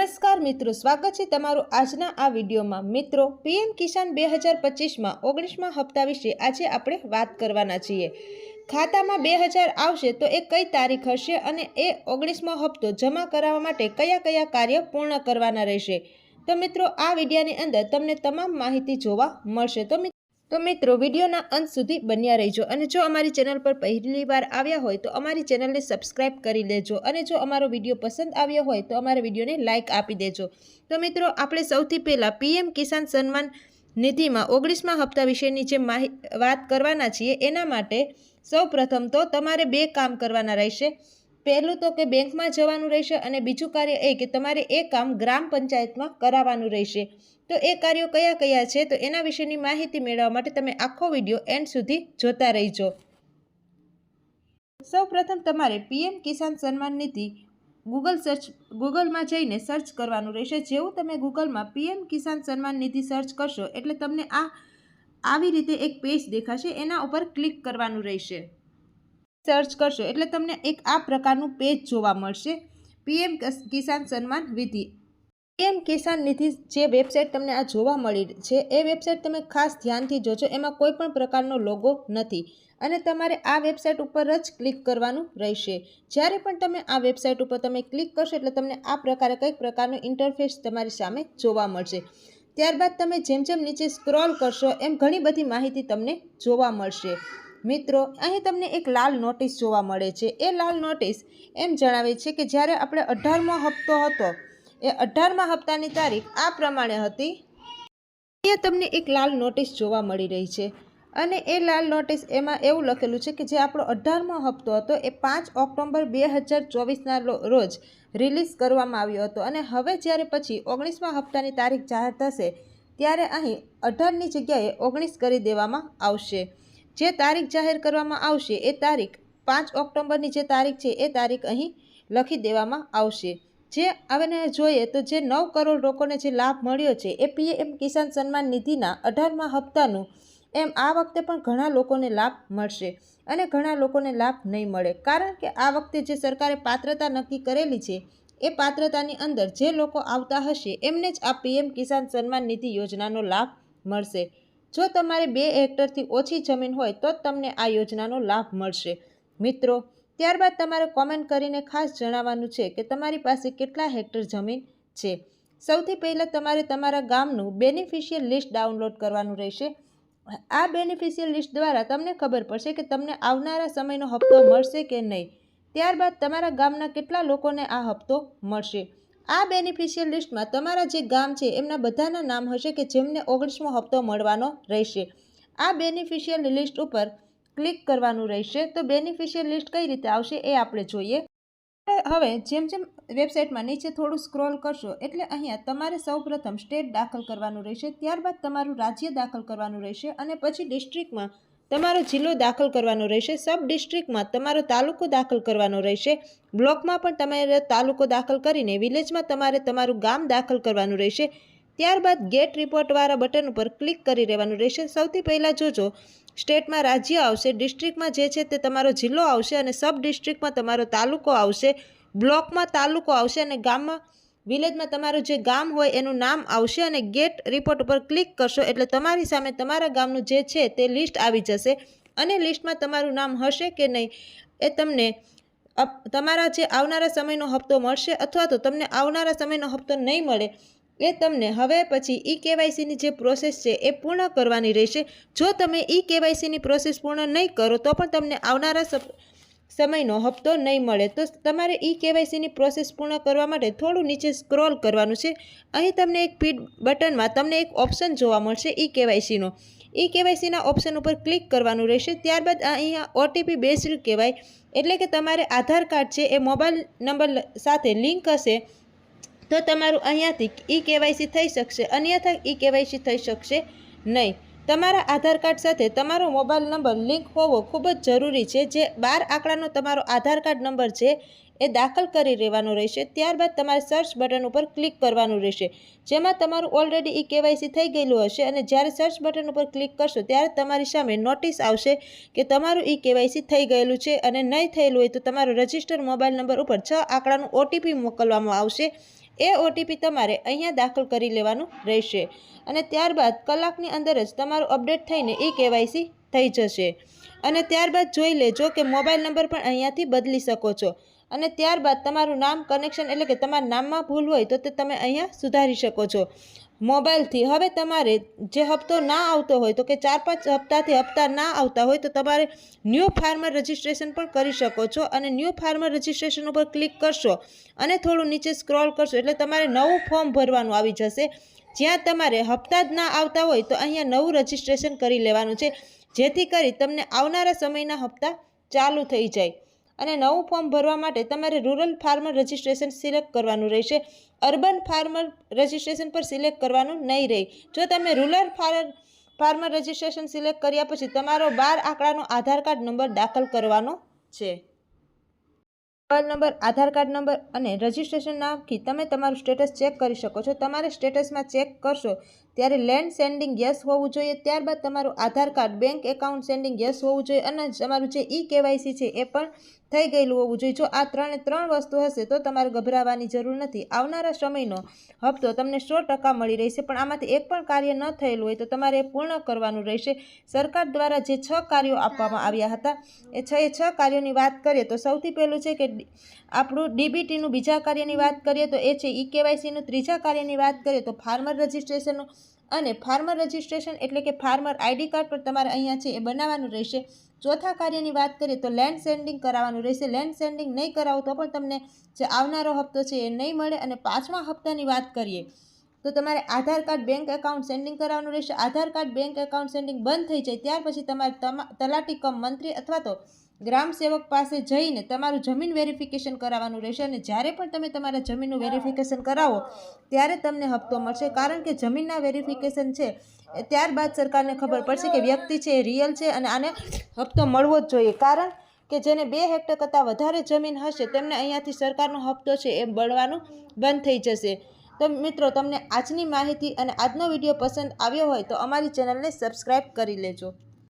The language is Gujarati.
નમસ્કાર મિત્રો, સ્વાગત છે તમારું આજના આ વિડીયોમાં. મિત્રો, પીએમ કિસાન બે હજાર પચીસમાં ઓગણીસમાં હપ્તા વિશે આજે આપણે વાત કરવાના છીએ. ખાતામાં બે હજાર આવશે તો એ કઈ તારીખ હશે અને એ ઓગણીસમો હપ્તો જમા કરાવવા માટે કયા કયા કાર્ય પૂર્ણ કરવાના રહેશે? તો મિત્રો, આ વિડીયાની અંદર તમને તમામ માહિતી જોવા મળશે. તો તો મિત્રો, વિડીયોના અંત સુધી બન્યા રહેજો અને જો અમારી ચેનલ પર પહેલી વાર આવ્યા હોય તો અમારી ચેનલને સબસ્ક્રાઇબ કરી લેજો અને જો અમારો વીડિયો પસંદ આવ્યો હોય તો અમારા વિડીયોને લાઇક આપી દેજો. તો મિત્રો, આપણે સૌથી પહેલાં પીએમ કિસાન સન્માન નિધિમાં ઓગણીસમાં હપ્તા વિશેની જે વાત કરવાના છીએ, એના માટે સૌપ્રથમ તો તમારે બે કામ કરવાના રહેશે. પહેલું તો કે બેંકમાં જવાનું રહેશે અને બીજું કાર્ય એ કે તમારે એ કામ ગ્રામ પંચાયતમાં કરાવવાનું રહેશે. તો એ કાર્યો કયા કયા છે તો એના વિશેની માહિતી મેળવવા માટે તમે આખો વીડિયો એન્ડ સુધી જોતા રહીજો. સૌપ્રથમ તમારે PM Kisan Samman Nidhi Google search, ગૂગલમાં જઈને સર્ચ કરવાનું રહેશે. જેવું તમે ગૂગલમાં પીએમ કિસાન સન્માન નિધિ સર્ચ કરશો એટલે તમને આ, આવી રીતે એક પેજ દેખાશે. એના ઉપર ક્લિક કરવાનું રહેશે. સર્ચ કરશો એટલે તમને એક આ પ્રકારનું પેજ જોવા મળશે. પીએમ કિસાન સન્માન વિધિ. પીએમ કિસાન નિધિ જે વેબસાઇટ તમને આ જોવા મળી છે, એ વેબસાઇટ તમે ખાસ ધ્યાનથી જોજો, એમાં કોઈ પણ પ્રકારનો લોગો નથી. અને તમારે આ વેબસાઇટ ઉપર જ ક્લિક કરવાનું રહેશે. જ્યારે પણ તમે આ વેબસાઇટ ઉપર તમે ક્લિક કરશો, એટલે તમને આ પ્રકારે કંઈક પ્રકારનો ઇન્ટરફેસ તમારી સામે જોવા મળશે. ત્યારબાદ તમે જેમ જેમ નીચે સ્ક્રોલ કરશો, એમ ઘણી બધી માહિતી તમને જોવા મળશે. મિત્રો, અહીં તમને એક લાલ નોટિસ જોવા મળે છે. એ લાલ નોટિસ એમ જણાવે છે કે જ્યારે આપણે અઢારમો હપ્તો હતો એ અઢારમા હપ્તાની તારીખ આ પ્રમાણે હતી. અહીંયા તમને એક લાલ નોટિસ જોવા મળી રહી છે. અને એ લાલ નોટિસ એમાં એવું લખેલું છે કે જે આપણો અઢારમો હપ્તો હતો, એ પાંચ ઓક્ટોબર બે હજાર ચોવીસના રોજ રિલીઝ કરવામાં આવ્યો હતો. અને હવે જ્યારે પછી ઓગણીસમા હપ્તાની તારીખ જાહેર થશે, ત્યારે અહીં અઢારની જગ્યાએ ઓગણીસ કરી દેવામાં આવશે. જે તારીખ જાહેર કરવામાં આવશે, એ તારીખ પાંચ ઓક્ટોબરની જે તારીખ છે, એ તારીખ અહીં લખી દેવામાં આવશે. જે હવે જોઈએ તો જે નવ કરોડ લોકોને જે લાભ મળ્યો છે, એ પીએમ કિસાન સન્માન નિધિના અઢારમા હપ્તાનું, એમ આ વખતે પણ ઘણા લોકોને લાભ મળશે અને ઘણા લોકોને લાભ નહીં મળે. કારણ કે આ વખતે જે સરકારે પાત્રતા નક્કી કરેલી છે, એ પાત્રતાની અંદર જે લોકો આવતા હશે, એમને જ આ પીએમ કિસાન સન્માન નિધિ યોજનાનો લાભ મળશે. જો તમારે બે હેક્ટરથી ઓછી જમીન હોય તો જ તમને આ યોજનાનો લાભ મળશે. મિત્રો ત્યારબાદ તમારે કોમેન્ટ કરીને ખાસ જણાવવાનું છે કે તમારી પાસે કેટલા હેક્ટર જમીન છે. સૌથી પહેલાં તમારે તમારા ગામનું બેનિફિશિયલ લિસ્ટ ડાઉનલોડ કરવાનું રહેશે. આ બેનિફિશિયલ લિસ્ટ દ્વારા તમને ખબર પડશે કે તમને આવનારા સમયનો હપ્તો મળશે કે નહીં. ત્યારબાદ તમારા ગામના કેટલા લોકોને આ હપ્તો મળશે. આ બેનિફિશિયલ લિસ્ટમાં તમારા જે ગામ છે એમના બધાના નામ હશે કે જેમને ઓગણીસમો હપ્તો મળવાનો રહેશે. આ બેનિફિશિયલ લિસ્ટ ઉપર ક્લિક કરવાનું રહેશે, તો બેનિફિશિયલ લિસ્ટ કઈ રીતે આવશે એ આપણે જોઈએ. હવે જેમ જેમ વેબસાઇટમાં નીચે થોડું સ્ક્રોલ કરશો, એટલે અહીંયા તમારે સૌપ્રથમ સ્ટેટ દાખલ કરવાનું રહેશે, ત્યારબાદ તમારું રાજ્ય દાખલ કરવાનું રહેશે અને પછી ડિસ્ટ્રિક્ટમાં તમારો જિલ્લો દાખલ કરવાનો રહેશે સબ ડિસ્ટ્રિક્ટમાં તમારો તાલુકો દાખલ કરવાનો રહેશે, બ્લોકમાં પણ તમારે તાલુકો દાખલ કરીને વિલેજમાં તમારે તમારું ગામ દાખલ કરવાનું રહેશે, ત્યારબાદ ગેટ રિપોર્ટવાળા બટન ઉપર ક્લિક કરી રહેવાનું રહેશે. સૌથી પહેલાં જોજો સ્ટેટમાં રાજ્ય આવશે, ડિસ્ટ્રિક્ટમાં જે છે તે તમારો જિલ્લો આવશે અને સબ ડિસ્ટ્રિક્ટમાં તમારો તાલુકો આવશે. બ્લોકમાં તાલુકો આવશે અને ગામમાં, વિલેજમાં તમારું જે ગામ હોય એનું નામ આવશે અને ગેટ રિપોર્ટ ઉપર ક્લિક કરશો એટલે તમારી સામે તમારા ગામનું જે છે તે લિસ્ટ આવી જશે અને લિસ્ટમાં તમારું નામ હશે કે નહીં એ તમને તમારા જે આવનારા સમયનો હપ્તો મળશે અથવા તો તમને આવનારા સમયનો હપ્તો નહીં મળે એ તમને હવે પછી ઈ કેવાયસીની જે પ્રોસેસ છે એ પૂર્ણ કરવાની રહેશે. જો તમે ઈ કેવાયસીની પ્રોસેસ પૂર્ણ નહીં કરો, તો પણ તમને આવનારા સમયનો હપ્તો નહીં મળે. તો તમારે ઈ કેવાયસીની પ્રોસેસ પૂર્ણ કરવા માટે થોડું નીચે સ્ક્રોલ કરવાનું છે. અહીં તમને એક ફીડ બટનમાં તમને એક ઓપ્શન જોવા મળશે ઈ કેવાયસીનો ઈ કેવાયસીના ઓપ્શન ઉપર ક્લિક કરવાનું રહેશે. ત્યારબાદ અહીંયા ઓટીપી બેસ્ડ કહેવાય. એટલે કે તમારે આધાર કાર્ડ છે એ મોબાઈલ નંબર સાથે લિંક હશે. તો તમારું અહીંયાથી ઈ કેવાયસી થઈ શકશે, અન્યથા ઈ કેવાયસી થઈ શકશે નહીં. તમારા આધાર કાર્ડ સાથે તમારો મોબાઈલ નંબર લિંક હોવો ખૂબ જ જરૂરી છે. જે બાર આંકડાનો તમારો આધાર કાર્ડ નંબર છે, એ દાખલ કરી રહેવાનો રહેશે. ત્યારબાદ તમારે સર્ચ બટન ઉપર ક્લિક કરવાનું રહેશે. જેમાં તમારું ઓલરેડી ઈ કેવાયસી થઈ ગયેલું હશે અને જ્યારે સર્ચ બટન ઉપર ક્લિક કરશો ત્યારે તમારી સામે નોટિસ આવશે કે તમારું ઈ કેવાયસી થઈ ગયેલું છે અને નહીં થયેલું હોય તો તમારો રજિસ્ટર મોબાઈલ નંબર ઉપર છ આંકડાનું ઓટીપી મોકલવામાં આવશે. એ ઓટીપી તમારે અહીંયા દાખલ કરી લેવાનું રહેશે. અને ત્યારબાદ કલાકની અંદર જ તમારું અપડેટ થઈને એ કેવાયસી થઈ જશે. અને ત્યારબાદ જોઈ લેજો કે મોબાઈલ નંબર પણ અહીંયાથી બદલી શકો છો. અને ત્યારબાદ તમારું નામ કનેક્શન એટલે કે તમારા નામમાં ભૂલ હોય તો તે તમે અહીંયા સુધારી શકો છો. મોબાઈલથી. હવે તમારે જે હપ્તો ના આવતો હોય, તો કે ચાર પાંચ હપ્તાથી હપ્તા ના આવતા હોય, તો તમારે ન્યૂ ફાર્મર રજિસ્ટ્રેશન પણ કરી શકો છો અને ન્યૂ ફાર્મર રજિસ્ટ્રેશન ઉપર ક્લિક કરશો અને થોડું નીચે સ્ક્રોલ કરશો એટલે તમારે નવું ફોર્મ ભરવાનું આવી જશે. જ્યાં તમારે હપ્તા જ ના આવતા હોય, તો અહીંયા નવું રજિસ્ટ્રેશન કરી લેવાનું છે. જેથી કરી તમને આવનારા સમયના હપ્તા ચાલુ થઈ જાય. અને નવું ફોર્મ ભરવા માટે તમારે રૂરલ ફાર્મર રજિસ્ટ્રેશન સિલેક્ટ કરવાનું રહેશે. અર્બન ફાર્મર રજિસ્ટ્રેશન પર સિલેક્ટ કરવાનું નહીં રહે. જો તમે rural farmer farmer registration select કર્યા પછી તમારો બાર આંકડાનો આધાર કાર્ડ નંબર દાખલ કરવાનો છે. Mobile number, Aadhaar card number અને રજિસ્ટ્રેશન નાખી તમે તમારું સ્ટેટસ ચેક કરી શકો છો. તમારે સ્ટેટસમાં ચેક કરશો ત્યારે લેન્ડ સેન્ડિંગ યસ હોવું જોઈએ, ત્યારબાદ તમારું Aadhaar card, bank account seeding yes હોવું જોઈએ અને તમારું જે ઈ કેવાયસી છે એ પણ થઈ ગયેલું હોવું જોઈએ. જો આ ત્રણે ત્રણ વસ્તુ હશે તો તમારે ગભરાવાની જરૂર નથી. આવનારા સમયનો હપ્તો તમને સો ટકા મળી રહેશે, પણ આમાંથી એક પણ કાર્ય ન થયેલું હોય તો તમારે એ પૂર્ણ કરવાનું રહેશે. સરકાર દ્વારા જે છ કાર્યો આપવામાં આવ્યા હતા, એ છ એ છ કાર્યોની વાત કરીએ તો સૌથી પહેલું છે કે આપણું ડીબીટીનું બીજા કાર્યની વાત કરીએ તો એ છે ઈ કેવાયસીનું ત્રીજા કાર્યની વાત કરીએ તો ફાર્મર રજિસ્ટ્રેશનનું. અને ફાર્મર રજિસ્ટ્રેશન એટલે કે ફાર્મર આઈડી કાર્ડ પણ તમારે અહીંયા છે એ બનાવવાનું રહેશે. ચોથા કાર્યની વાત કરીએ તો લેન્ડ સેન્ડિંગ કરાવવાનું રહેશે. લેન્ડ સેન્ડિંગ નહીં કરાવો તો પણ તમને જે આવનારો હપ્તો છે એ નહીં મળે. અને પાંચમા હપ્તાની વાત કરીએ તો તમારે Aadhaar card bank account seeding કરાવવાનું રહેશે. Aadhaar card bank account seeding બંધ થઈ જાય. ત્યાર પછી તમારે તમા, તલાટી કમ મંત્રી અથવા તો ગ્રામ સેવક પાસે જઈને તમારું જમીન વેરિફિકેશન કરાવવાનું રહેશે અને જ્યારે પણ તમે તમારા જમીનનું વેરિફિકેશન કરાવો, ત્યારે તમને હપ્તો મળશે. કારણ કે જમીનના વેરિફિકેશન છે ત્યારબાદ સરકારને ખબર પડશે કે વ્યક્તિ છે એ રિયલ છે અને આને હપ્તો મળવો જ જોઈએ. કારણ કે જેને બે હેક્ટર કરતાં વધારે જમીન હશે, તેમને અહીંયાથી સરકારનો હપ્તો છે એ મળવાનું બંધ થઈ જશે. તો મિત્રો, તમને આજની માહિતી અને આજનો વીડિયો પસંદ આવ્યો હોય તો અમારી ચેનલને સબસ્ક્રાઈબ કરી લેજો.